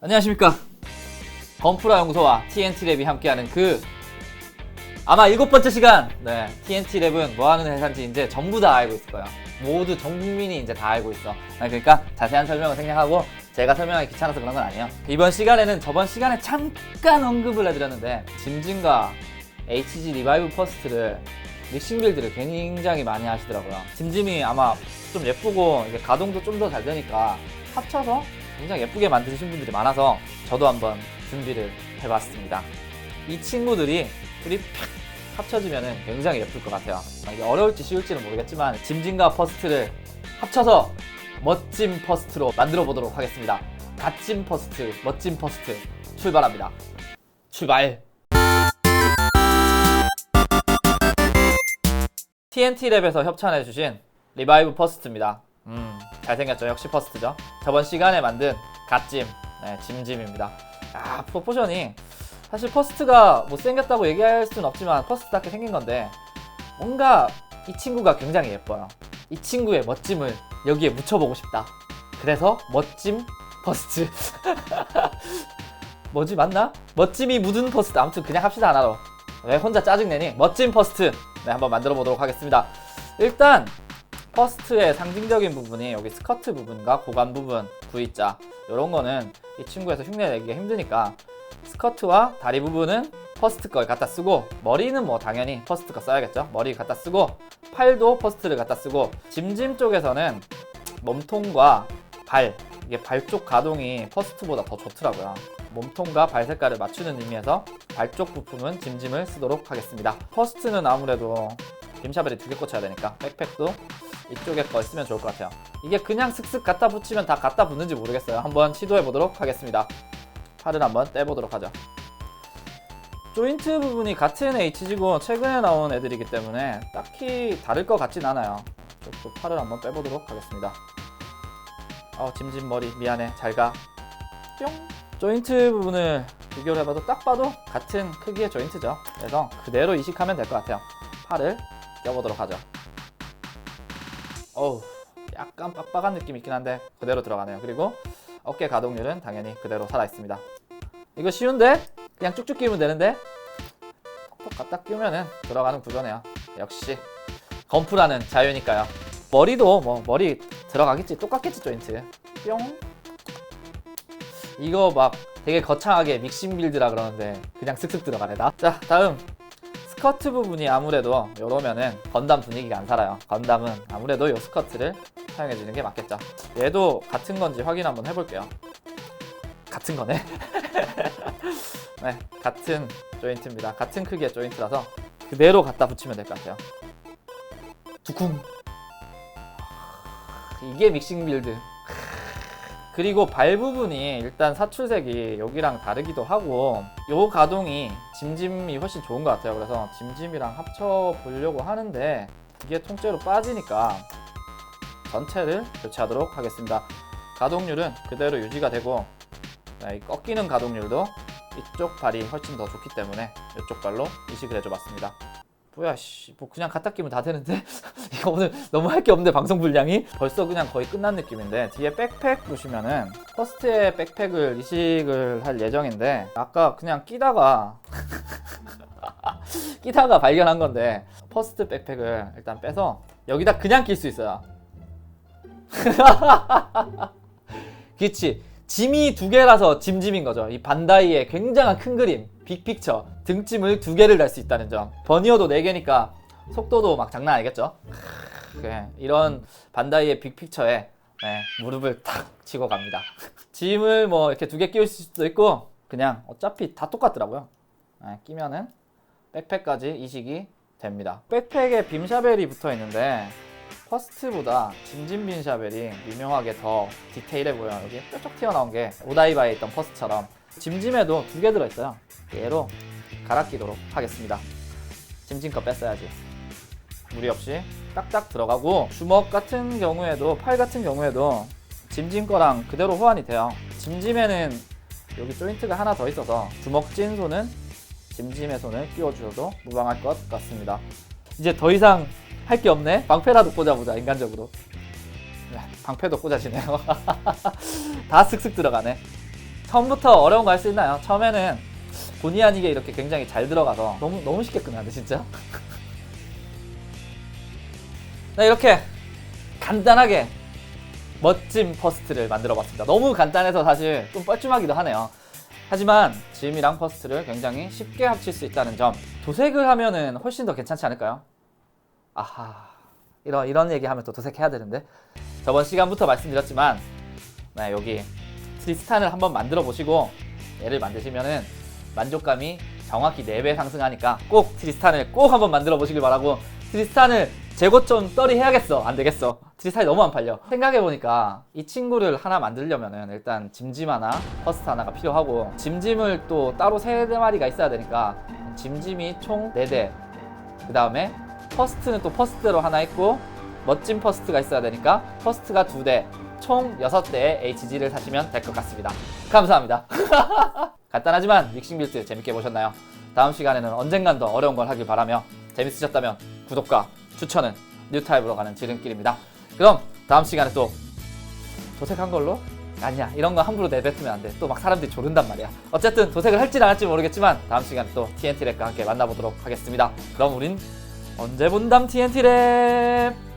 안녕하십니까. 건프라 연구소와 TNT랩이 함께하는 그 아마 일곱 번째 시간. 네 TNT랩은 뭐하는 회사인지 이제 전부 다 알고 있을 거야 모두 전 국민이 이제 다 알고 있어. 아, 그러니까 자세한 설명을 생략하고 제가 설명하기 귀찮아서 그런 건 아니에요. 이번 시간에는 저번 시간에 잠깐 언급을 해드렸는데 짐진과 HG 리바이브 퍼스트를 믹싱 빌드를 굉장히 많이 하시더라고요. 짐짐이 아마 좀 예쁘고 이게 가동도 좀 더 잘 되니까 합쳐서 굉장히 예쁘게 만드신 분들이 많아서 저도 한번 준비를 해봤습니다. 이 친구들이 둘이 팍 합쳐지면 굉장히 예쁠 것 같아요. 아, 이게 어려울지 쉬울지는 모르겠지만 짐진과 퍼스트를 합쳐서 멋진 퍼스트로 만들어 보도록 하겠습니다. 갓진 퍼스트, 멋진 퍼스트 출발합니다. 출발! TNT랩에서 협찬해주신 리바이브 퍼스트입니다. 음, 잘생겼죠. 역시 퍼스트죠. 저번 시간에 만든 갓짐, 네, 짐짐입니다. 아, 프로포션이 사실 퍼스트가 못생겼다고 얘기할 수는 없지만 퍼스트답게 생긴 건데 뭔가 이 친구가 굉장히 예뻐요. 이 친구의 멋짐을 여기에 묻혀보고 싶다. 그래서 멋짐 퍼스트. 뭐지 맞나? 멋짐이 묻은 퍼스트. 아무튼 그냥 합시다 하나로. 왜 혼자 짜증내니? 멋진 퍼스트. 네, 한번 만들어 보도록 하겠습니다. 일단 퍼스트의 상징적인 부분이 여기 스커트 부분과 고관 부분, V자 이런 거는 이 친구에서 흉내 내기가 힘드니까 스커트와 다리 부분은 퍼스트 걸 갖다 쓰고 머리는 뭐 당연히 퍼스트 거 써야겠죠. 머리 갖다 쓰고 팔도 퍼스트를 갖다 쓰고 짐짐 쪽에서는 몸통과 발 이게 발 쪽 가동이 퍼스트보다 더 좋더라고요. 몸통과 발 색깔을 맞추는 의미에서 발 쪽 부품은 짐짐을 쓰도록 하겠습니다. 퍼스트는 아무래도 빔샤벨이 두 개 꽂혀야 되니까 백팩도 이쪽에 거 쓰면 좋을 것 같아요. 이게 그냥 슥슥 갖다 붙이면 다 갖다 붙는지 모르겠어요. 한번 시도해 보도록 하겠습니다. 팔을 한번 떼보도록 하죠. 조인트 부분이 같은 HG고 최근에 나온 애들이기 때문에 딱히 다를 것 같진 않아요. 이쪽도 팔을 한번 빼보도록 하겠습니다. 어, 짐짐 머리 미안해 잘 가. 뿅. 조인트 부분을 비교를 해봐도 딱 봐도 같은 크기의 조인트죠. 그래서 그대로 이식하면 될 것 같아요. 팔을 껴보도록 하죠. 어우, 약간 빡빡한 느낌 있긴 한데 그대로 들어가네요. 그리고 어깨 가동률은 당연히 그대로 살아 있습니다. 이거 쉬운데? 그냥 쭉쭉 끼우면 되는데 톡톡 갖다 끼우면은 들어가는 구조네요. 역시 건프라는 자유니까요. 머리도 뭐 머리 들어가겠지 똑같겠지 조인트. 뿅. 이거 막 되게 거창하게 믹싱 빌드라 그러는데 그냥 쓱쓱 들어가네 나. 자 다음 스커트 부분이 아무래도 요러면은 건담 분위기가 안 살아요. 건담은 아무래도 요 스커트를 사용해 주는 게 맞겠죠. 얘도 같은 건지 확인 한번 해볼게요. 같은 거네. 네, 같은 조인트입니다. 같은 크기의 조인트라서 그대로 갖다 붙이면 될 것 같아요. 두쿵. 이게 믹싱 빌드. 그리고 발 부분이 일단 사출색이 여기랑 다르기도 하고 요 가동이 짐짐이 훨씬 좋은 것 같아요. 그래서 짐짐이랑 합쳐 보려고 하는데 이게 통째로 빠지니까 전체를 교체하도록 하겠습니다. 가동률은 그대로 유지가 되고 꺾이는 가동률도 이쪽 발이 훨씬 더 좋기 때문에 이쪽 발로 이식을 해줘봤습니다. 뭐야 씨, 뭐 그냥 갖다 끼면 다 되는데? 이거 오늘 너무 할 게 없는데 방송 분량이? 벌써 그냥 거의 끝난 느낌인데 뒤에 백팩 보시면은 퍼스트의 백팩을 이식을 할 예정인데 아까 그냥 끼다가 끼다가 발견한 건데 퍼스트 백팩을 일단 빼서 여기다 그냥 낄 수 있어요. 그치. 짐이 두 개라서 짐짐인 거죠. 이 반다이의 굉장한 큰 그림, 빅픽처, 등짐을 두 개를 달 수 있다는 점. 버니어도 네 개니까 속도도 막 장난 아니겠죠? 그래, 이런 반다이의 빅픽처에 네, 무릎을 탁 치고 갑니다. 짐을 뭐 이렇게 두 개 끼울 수도 있고 그냥 어차피 다 똑같더라고요. 네, 끼면은 백팩까지 이식이 됩니다. 백팩에 빔샤벨이 붙어 있는데 퍼스트보다 짐짐빈 샤벨이 유명하게 더 디테일해 보여요. 여기 뾰족 튀어나온 게 오다이바에 있던 퍼스트처럼 짐짐에도 두 개 들어있어요. 얘로 갈아 끼도록 하겠습니다. 짐짐 거 뺐어야지. 무리 없이 딱딱 들어가고 주먹 같은 경우에도 팔 같은 경우에도 짐짐 거랑 그대로 호환이 돼요. 짐짐에는 여기 조인트가 하나 더 있어서 주먹 찐 손은 짐짐의 손을 끼워주셔도 무방할 것 같습니다. 이제 더 이상 할 게 없네. 방패라도 꽂아보자 인간적으로. 야, 방패도 꽂아지네요. 다 쓱쓱 들어가네. 처음부터 어려운 거 할 수 있나요? 처음에는 본의 아니게 이렇게 굉장히 잘 들어가서 너무 너무 쉽게 끝나는데 진짜. 네, 이렇게 간단하게 멋진 퍼스트를 만들어 봤습니다. 너무 간단해서 사실 좀 뻘쭘하기도 하네요. 하지만 짐이랑 퍼스트를 굉장히 쉽게 합칠 수 있다는 점. 도색을 하면은 훨씬 더 괜찮지 않을까요? 아하. 이런, 이런 얘기 하면 또 도색해야 되는데. 저번 시간부터 말씀드렸지만, 네, 여기 트리스탄을 한번 만들어 보시고, 얘를 만드시면은 만족감이 정확히 4배 상승하니까 꼭 트리스탄을 꼭 한번 만들어 보시길 바라고, 트리스탄을 재고 좀 떨이 해야겠어. 안 되겠어. 트리스탄이 너무 안 팔려. 생각해보니까 이 친구를 하나 만들려면은 일단 짐짐 하나, 퍼스트 하나가 필요하고, 짐짐을 또 따로 세 마리가 있어야 되니까, 짐짐이 총 4대. 그 다음에 퍼스트는 또 퍼스트로 하나 있고, 멋진 퍼스트가 있어야 되니까, 퍼스트가 2대. 총 6대의 HG를 사시면 될 것 같습니다. 감사합니다. 간단하지만 믹싱 빌드 재밌게 보셨나요? 다음 시간에는 언젠간 더 어려운 걸 하길 바라며 재밌으셨다면 구독과 추천은 뉴타입으로 가는 지름길입니다. 그럼 다음 시간에 또 도색한 걸로? 아니야 이런 거 함부로 내뱉으면 안 돼. 또 막 사람들이 조른단 말이야. 어쨌든 도색을 할지 안 할지 모르겠지만 다음 시간에 또 TNT 랩과 함께 만나보도록 하겠습니다. 그럼 우린 언제 본담 TNT 랩